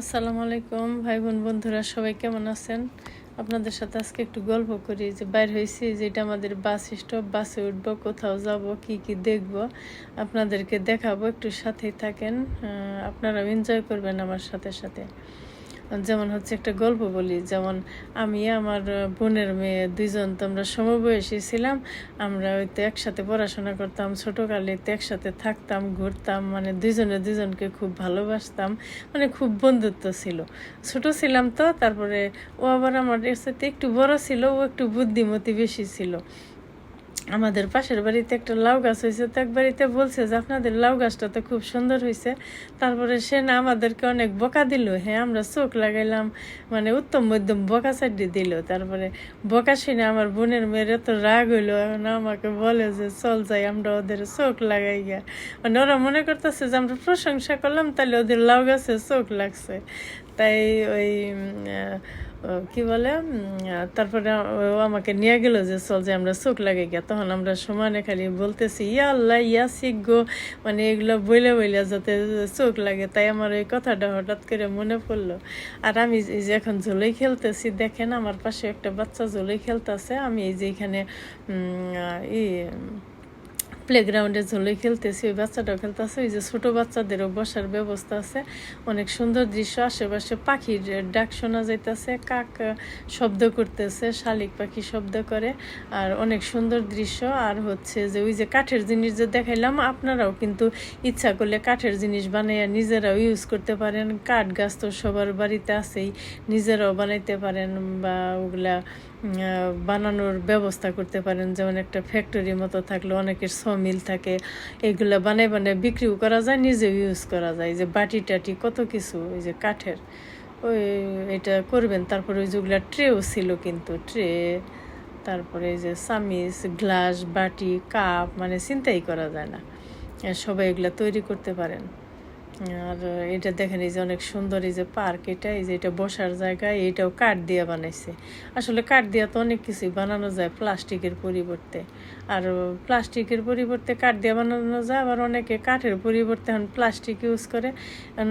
আসসালামু আলাইকুম ভাই বোন বন্ধুরা, সবাই কেমন আছেন? আপনাদের সাথে আজকে একটু গল্প করি, যে বাইর হয়েছি, যে এটা আমাদের বাস স্টপ, বাসে উঠব, কোথাও যাব, কি কি দেখব, আপনাদেরকে দেখাবো, একটু সাথেই থাকেন আপনারা আপনারাও এনজয় করবেন আমার সাথে সাথে। যেমন হচ্ছে একটা গল্প বলি, যেমন আমি আমার বোনের মেয়ে দুইজন তো আমরা সমবয়সী ছিলাম, আমরা ওই তো একসাথে পড়াশোনা করতাম, ছোটোকালে তো একসাথে থাকতাম, ঘুরতাম মানে দুইজনে দুজনকে খুব ভালোবাসতাম মানে খুব বন্ধুত্ব ছিল। ছোট ছিলাম তো, তারপরে ও আবার আমার সাথে একটু বড় ছিল, ও একটু বুদ্ধিমতী বেশি ছিল। আমাদের পাশের বাড়িতে একটা লাউ গাছ হয়েছে, তো এক বাড়িতে বলছে যে আপনাদের লাউ গাছটা তো খুব সুন্দর হয়েছে। তারপরে সে না আমাদেরকে অনেক বকা দিল। হ্যাঁ আমরা চোখ লাগাইলাম মানে উত্তম মধ্যম বকা চাড্ডি দিল। তারপরে বকা শুনে আমার বোনের মেয়ের এত রাগ হইল, এখন আমাকে বলে যে, চল যাই, আমরা ওদের চোখ লাগাই গিয়া। মানে ওরা মনে করতেছে যে, আমরা প্রশংসা করলাম, তাহলে ওদের লাউ গাছে চোখ লাগছে। তাই ওই কি বলে তারপরে ও আমাকে নিয়ে গেল যে, চল যে আমরা চোখ লাগে গিয়া। তখন আমরা সমানে খালি বলতেছি, ইয়া আল্লাহ, ইয়া শিখগো মানে এগুলো বইলে বইলে যাতে চোখ লাগে। তাই আমার এই কথাটা হঠাৎ করে মনে পড়ল। আর আমি এই যে এখন ঝোলাই খেলতেছি, দেখেন আমার পাশে একটা বাচ্চা ঝোলাই খেলতেছে। আমি এই যে এখানে ই প্লেগ্রাউন্ডে ঝোলে খেলতেছি, ওই বাচ্চাটাও খেলতেছে। ওই যে ছোটো বাচ্চাদেরও বসার ব্যবস্থা আছে। অনেক সুন্দর দৃশ্য, আশেপাশে পাখির ডাক শোনা যাইতেছে, কাক শব্দ করতেছে, শালিক পাখি শব্দ করে। আর অনেক সুন্দর দৃশ্য। আর হচ্ছে যে ওই যে কাঠের জিনিস যে দেখাইলাম, আপনারাও কিন্তু ইচ্ছা করলে কাঠের জিনিস বানাইয়া নিজেরাও ইউজ করতে পারেন। কাঠ গাছ তো সবার বাড়িতে আছেই, নিজেরাও বানাইতে পারেন বা ওগুলা বানানোর ব্যবস্থা করতে পারেন। যেমন একটা ফ্যাক্টরি মতো থাকলে অনেকের মিল থাকে। এগুলো বানাই বানাই বিক্রিও করা যায়, নিজেও ইউজ করা যায়। যে বাটি টাটি কত কিছু, ওই যে কাঠের, ওই এটা করবেন। তারপরে ওই যেগুলো ট্রেও ছিল কিন্তু ট্রে তারপরে যে সামিস গ্লাস বাটি কাপ মানে চিন্তাই করা যায় না। সবাই এগুলো তৈরি করতে পারেন। আর এটা দেখেন এই যে অনেক সুন্দর এই যে পার্ক এটা, এই যে এটা বসার জায়গা, এটাও কাঠ দিয়ে বানাইছে। আসলে কাঠ দিয়ে তো অনেক কিছুই বানানো যায় প্লাস্টিকের পরিবর্তে। আর প্লাস্টিকের পরিবর্তে কাঠ দিয়ে বানানো যায়, আবার অনেকে কাঠের পরিবর্তে এখন প্লাস্টিক ইউজ করে।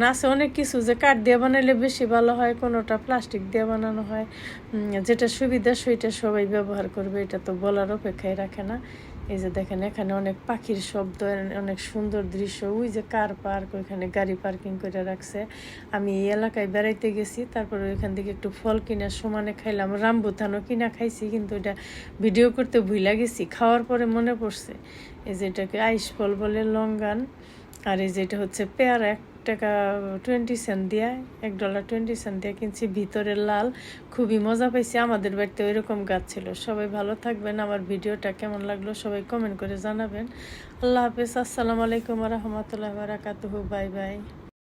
না আছে অনেক কিছু যে কাঠ দিয়ে বানাইলে বেশি ভালো হয়, কোনোটা প্লাস্টিক দিয়ে বানানো হয়। যেটা সুবিধা সেটা সবাই ব্যবহার করবে, এটা তো বলার অপেক্ষায় রাখে না। এই যে দেখেন, এখানে অনেক পাখির শব্দ, অনেক সুন্দর দৃশ্য। ওই যে কার পার্ক, ওইখানে গাড়ি পার্কিং করে রাখছে। আমি এই এলাকায় বেড়াইতে গেছি, তারপরে ওইখান থেকে একটু ফল কিনা সমানে খাইলাম। রামবুতানও কিনা খাইছি, কিন্তু এটা ভিডিও করতে ভুইলা গেছি। খাওয়ার পরে মনে পড়ছে, এই যে এটাকে আইস ফল বলে লঙ্গান, আর এই যেটা হচ্ছে পেয়ারা, এক টাকা টোয়েন্টি সেন্ট দিয়া, এক ডলার টোয়েন্টি সেন্ট দিয়ে কিনছি। ভিতরের লাল, খুবই মজা পাইছি। আমাদের বাড়িতে ওই রকম গাছ ছিল। সবাই ভালো থাকবেন। আমার ভিডিওটা কেমন লাগল সবাই কমেন্ট করে জানাবেন। আল্লাহ হাফেজ। আসসালামু আলাইকুম রহমতুল্লাহ বারাকাতুহু। Bye bye.